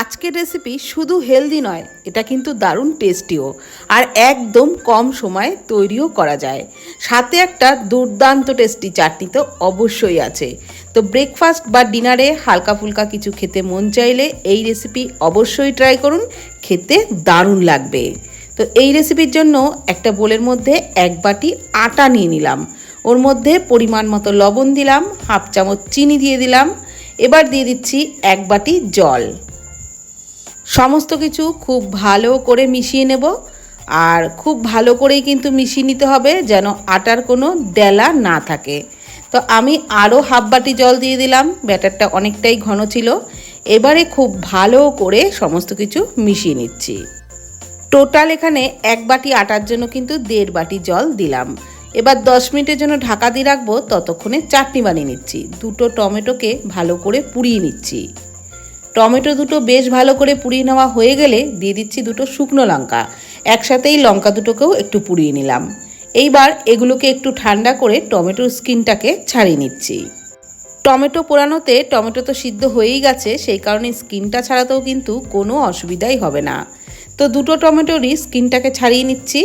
আজকের রেসিপি শুধু হেলদি নয়, এটা কিন্তু দারুণ টেস্টিও আর একদম কম সময়ে তৈরিও করা যায়। সাথে একটা দুর্দান্ত টেস্টি চাটনি তো অবশ্যই আছে। তো ব্রেকফাস্ট বা ডিনারে হালকা ফুলকা কিছু খেতে মন চাইলে এই রেসিপি অবশ্যই ট্রাই করুন, খেতে দারুণ লাগবে। তো এই রেসিপির জন্য একটা বোলের মধ্যে এক বাটি আটা নিয়ে নিলাম। ওর মধ্যে পরিমাণ মতো লবণ দিলাম, হাফ চামচ চিনি দিয়ে দিলাম। এবার দিয়ে দিচ্ছি এক বাটি জল। সমস্ত কিছু খুব ভালো করে মিশিয়ে নেব। আর খুব ভালো করেই কিন্তু মিশিয়ে নিতে হবে যেন আটার কোনো ডেলা না থাকে। তো আমি আরও হাফ বাটি জল দিয়ে দিলাম, ব্যাটারটা অনেকটাই ঘন ছিল। এবারে খুব ভালো করে সমস্ত কিছু মিশিয়ে নিচ্ছি। টোটাল এখানে এক বাটি আটার জন্য কিন্তু দেড় বাটি জল দিলাম। এবার দশ মিনিটের জন্য ঢাকা দিয়ে রাখব, ততক্ষণে চাটনি বানিয়ে নিচ্ছি। দুটো টমেটোকে ভালো করে পুড়িয়ে নিচ্ছি। টমেটো দুটো বেশ ভালো করে পুড়িয়ে নেওয়া হয়ে গেলে দিয়ে দিচ্ছি দুটো শুকনো লঙ্কা। একসাথেই লঙ্কা দুটোকেও একটু পুড়িয়ে নিলাম। এইবার এগুলোকে একটু ঠান্ডা করে টমেটোর স্কিনটাকে ছাড়িয়ে নিচ্ছি। টমেটো পোড়ানোতে টমেটো তো সিদ্ধ হয়েই গেছে, সেই কারণে স্কিনটা ছাড়াতেও কিন্তু কোনো অসুবিধাই হবে না। তো দুটো টমেটোরই স্কিনটাকে ছাড়িয়ে নিচ্ছি।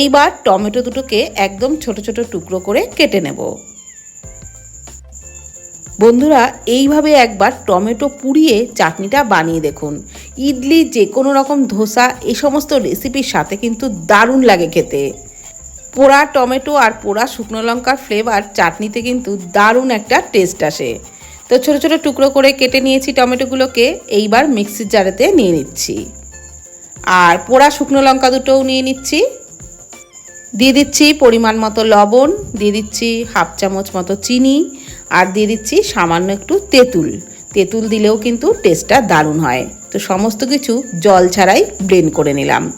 এইবার টমেটো দুটোকে একদম ছোট ছোট টুকরো করে কেটে নেব। বন্ধুরা, এইভাবে একবার টমেটো পুড়িয়ে চাটনিটা বানিয়ে দেখুন। ইডলি যে কোনো রকম ধোসা এই সমস্ত রেসিপির সাথে কিন্তু দারুণ লাগে খেতে। পোড়া টমেটো আর পোড়া শুকনো লঙ্কার ফ্লেভার চাটনিতে কিন্তু দারুণ একটা টেস্ট আসে। তো ছোট ছোট টুকরো করে কেটে নিয়েছি টমেটোগুলোকে, এইবার মিক্সির জারেতে নিয়ে নিচ্ছি। আর পোড়া শুকনো লঙ্কা দুটোও নিয়ে নিচ্ছি। দিয়ে দিচ্ছি পরিমাণ মতো লবণ, দিয়ে দিচ্ছি হাফ চামচ মতো চিনি আর দিয়ে দিচ্ছি সামান্য একটু তেঁতুল। তেঁতুল দিলেও কিন্তু টেস্টটা দারুণ হয়। তো সমস্ত কিছু জল ছাড়াই ব্লেন্ড করে নিলাম।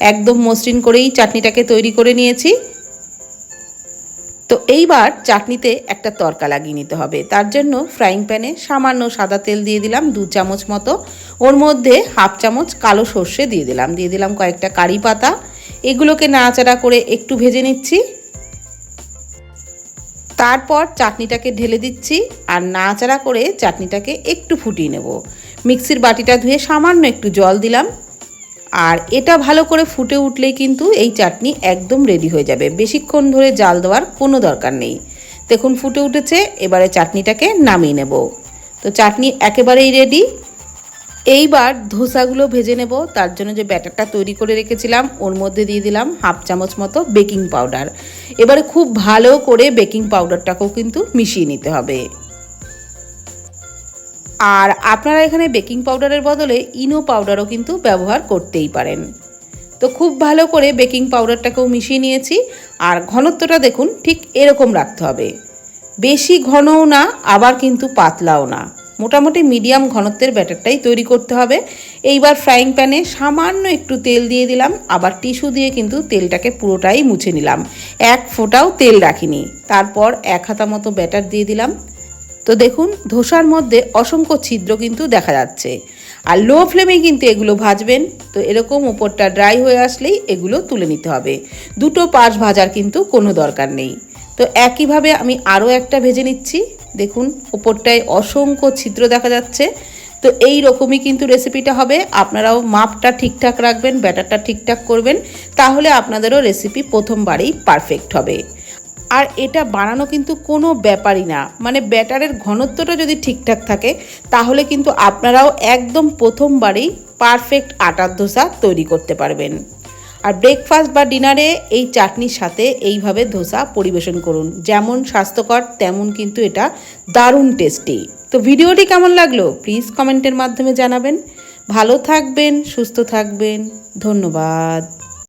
একদম মসৃণ করেই চাটনিটাকে তৈরি করে নিয়েছি। তো এইবার চাটনিতে একটা তরকা লাগিয়ে নিতে হবে। তার জন্য ফ্রাইং প্যানে সামান্য সাদা তেল দিয়ে দিলাম দু চামচ মতো। ওর মধ্যে হাফ চামচ কালো সর্ষে দিয়ে দিলাম। দিয়ে দিলাম কয়েকটা কারি পাতা। এগুলোকে নাড়াচাড়া করে একটু ভেজে নিচ্ছি। তারপর চাটনিটাকে ঢেলে দিচ্ছি আর নাড়াচাড়া করে চাটনিটাকে একটু ফুটিয়ে নেব। মিক্সির বাটিটা ধুয়ে সামান্য একটু জল দিলাম। আর এটা ভালো করে ফুটে উঠলেই কিন্তু এই চাটনি একদম রেডি হয়ে যাবে। বেশিক্ষণ ধরে জাল দেওয়ার কোনো দরকার নেই। দেখুন ফুটে উঠেছে, এবারে চাটনিটাকে নামিয়ে নেব। তো চাটনি একেবারেই রেডি এইবার ধোসাগুলো ভেজে নেব। তার জন্য যে ব্যাটারটা তৈরি করে রেখেছিলাম, ওর মধ্যে দিয়ে দিলাম হাফ চামচ মতো বেকিং পাউডার। এবারে খুব ভালো করে বেকিং পাউডারটাকেও কিন্তু মিশিয়ে নিতে হবে। আর আপনারা এখানে বেকিং পাউডারের বদলে ইনো পাউডারও কিন্তু ব্যবহার করতেই পারেন। তো খুব ভালো করে বেকিং পাউডারটাকেও মিশিয়ে নিয়েছি। আর ঘনত্বটা দেখুন, ঠিক এরকম রাখতে হবে। বেশি ঘনও না, আবার কিন্তু পাতলাও না। মোটামুটি মিডিয়াম ঘনত্বের ব্যাটারটাই তৈরি করতে হবে। এইবার ফ্রাইং প্যানে সামান্য একটু তেল দিয়ে দিলাম, আবার টিস্যু দিয়ে কিন্তু তেলটাকে পুরোটাই মুছে নিলাম। এক ফোঁটাও তেল রাখিনি। তারপর এক হাতা মতো ব্যাটার দিয়ে দিলাম। তো দেখুন, ধোসার মধ্যে অসংখ্য ছিদ্র কিন্তু দেখা যাচ্ছে। আর লো ফ্লেমে কিন্তু এগুলো ভাজবেন। তো এরকম উপরটা ড্রাই হয়ে আসলেই এগুলো তুলে নিতে হবে। দুটো পাশ ভাজার কিন্তু কোনো দরকার নেই। তো একইভাবে আমি আরও একটা ভেজে নিচ্ছি। দেখুন, ওপরটায় অসংখ্য ছিদ্র দেখা যাচ্ছে। তো এই রকমই কিন্তু রেসিপিটা হবে। আপনারাও মাপটা ঠিকঠাক রাখবেন, ব্যাটারটা ঠিকঠাক করবেন, তাহলে আপনাদেরও রেসিপি প্রথমবারেই পারফেক্ট হবে। আর এটা বানানো কিন্তু কোনো ব্যাপারই না। মানে ব্যাটারের ঘনত্বটা যদি ঠিকঠাক থাকে, তাহলে কিন্তু আপনারাও একদম প্রথমবারেই পারফেক্ট আটার ধোসা তৈরি করতে পারবেন। আর ব্রেকফাস্ট বা ডিনারে এই চাটনির সাথে এইভাবে ধোসা পরিবেশন করুন। যেমন স্বাস্থ্যকর, তেমন কিন্তু এটা দারুণ টেস্টি তো ভিডিওটি কেমন লাগল? প্লিজ কমেন্টের মাধ্যমে জানাবেন। ভালো থাকবেন, সুস্থ থাকবেন। ধন্যবাদ।